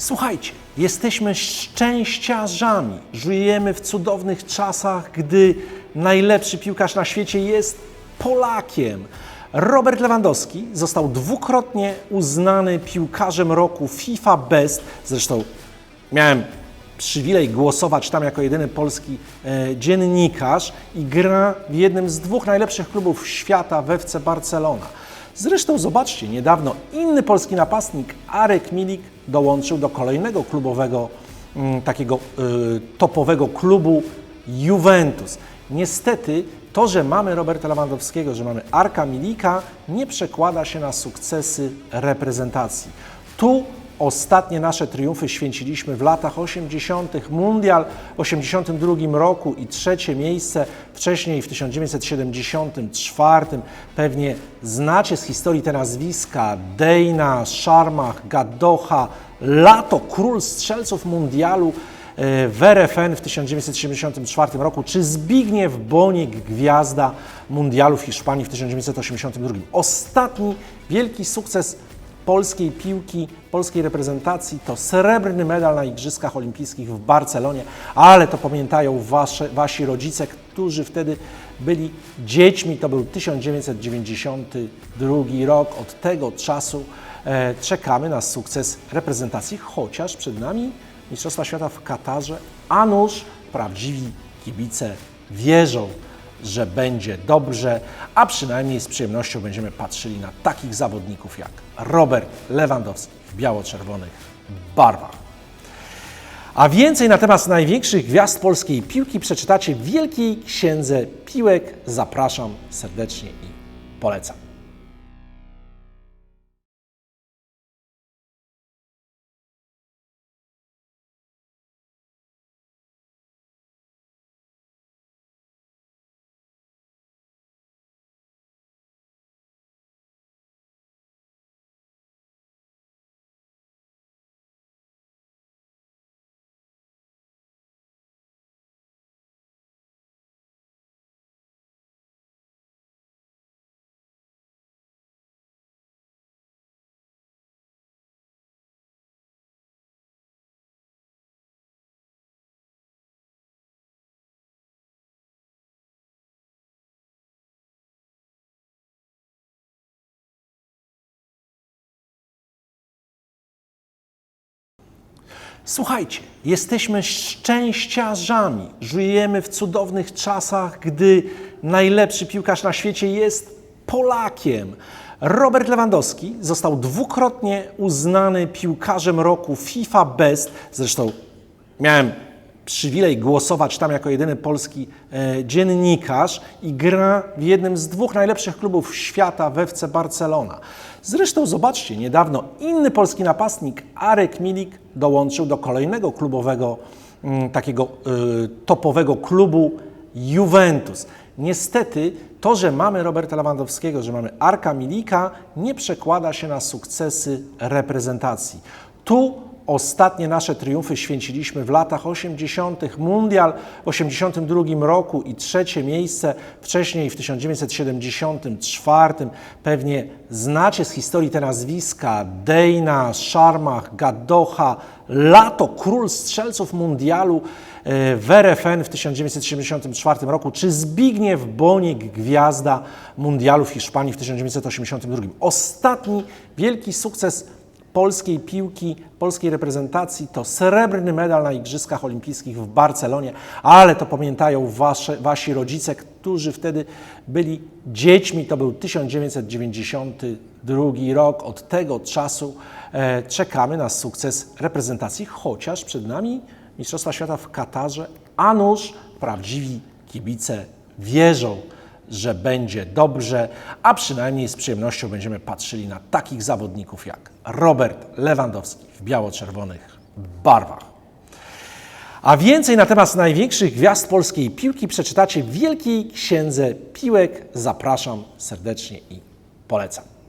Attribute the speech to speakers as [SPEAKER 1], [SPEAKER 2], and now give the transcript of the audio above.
[SPEAKER 1] Słuchajcie, jesteśmy szczęściarzami. Żyjemy w cudownych czasach, gdy najlepszy piłkarz na świecie jest Polakiem. Robert Lewandowski został dwukrotnie uznany piłkarzem roku FIFA Best. Zresztą miałem przywilej głosować tam jako jedyny polski e, dziennikarz i gra w jednym z dwóch najlepszych klubów świata w FC Barcelona. Zresztą zobaczcie, niedawno inny polski napastnik, Arek Milik, dołączył do kolejnego klubowego, mm, takiego y, topowego klubu Juventus. Niestety to, że mamy Roberta Lewandowskiego, że mamy Arka Milika, nie przekłada się na sukcesy reprezentacji. Tu Ostatnie nasze triumfy święciliśmy w latach 80. Mundial w 82 roku i trzecie miejsce wcześniej w 1974. Pewnie znacie z historii te nazwiska Dejna, Szarmach, Gadocha, Lato, król strzelców mundialu e, w RFN w 1974 roku, czy Zbigniew Bonik, gwiazda mundialu w Hiszpanii w 1982. Ostatni wielki sukces polskiej piłki, polskiej reprezentacji to srebrny medal na Igrzyskach Olimpijskich w Barcelonie, ale to pamiętają wasze, wasi rodzice, którzy wtedy byli dziećmi. To był 1992 rok. Od tego czasu e, czekamy na sukces reprezentacji, chociaż przed nami Mistrzostwa Świata w Katarze, a nuż prawdziwi kibice wierzą że będzie dobrze, a przynajmniej z przyjemnością będziemy patrzyli na takich zawodników jak Robert Lewandowski w biało-czerwonych barwach. A więcej na temat największych gwiazd polskiej piłki przeczytacie w Wielkiej Księdze Piłek. Zapraszam serdecznie i polecam. Słuchajcie, jesteśmy szczęściarzami. Żyjemy w cudownych czasach, gdy najlepszy piłkarz na świecie jest Polakiem. Robert Lewandowski został dwukrotnie uznany piłkarzem roku FIFA Best. Zresztą miałem przywilej głosować tam jako jedyny polski e, dziennikarz i gra w jednym z dwóch najlepszych klubów świata w FC Barcelona. Zresztą zobaczcie, niedawno inny polski napastnik, Arek Milik, dołączył do kolejnego klubowego, mm, takiego y, topowego klubu Juventus. Niestety to, że mamy Roberta Lewandowskiego, że mamy Arka Milika, nie przekłada się na sukcesy reprezentacji. Tu Ostatnie nasze triumfy święciliśmy w latach 80. Mundial w 82 roku i trzecie miejsce wcześniej w 1974. Pewnie znacie z historii te nazwiska Dejna, Szarmach, Gadocha, Lato, król strzelców mundialu e, w RFN w 1974 roku, czy Zbigniew Bonik, gwiazda mundialu w Hiszpanii w 1982. Ostatni wielki sukces polskiej piłki, polskiej reprezentacji to srebrny medal na Igrzyskach Olimpijskich w Barcelonie, ale to pamiętają wasze, wasi rodzice, którzy wtedy byli dziećmi. To był 1992 rok. Od tego czasu e, czekamy na sukces reprezentacji, chociaż przed nami Mistrzostwa Świata w Katarze, a nuż prawdziwi kibice wierzą że będzie dobrze, a przynajmniej z przyjemnością będziemy patrzyli na takich zawodników jak Robert Lewandowski w biało-czerwonych barwach. A więcej na temat największych gwiazd polskiej piłki przeczytacie w Wielkiej Księdze Piłek. Zapraszam serdecznie i polecam.